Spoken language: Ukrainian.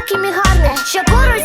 спокій мій гарний, що поруч.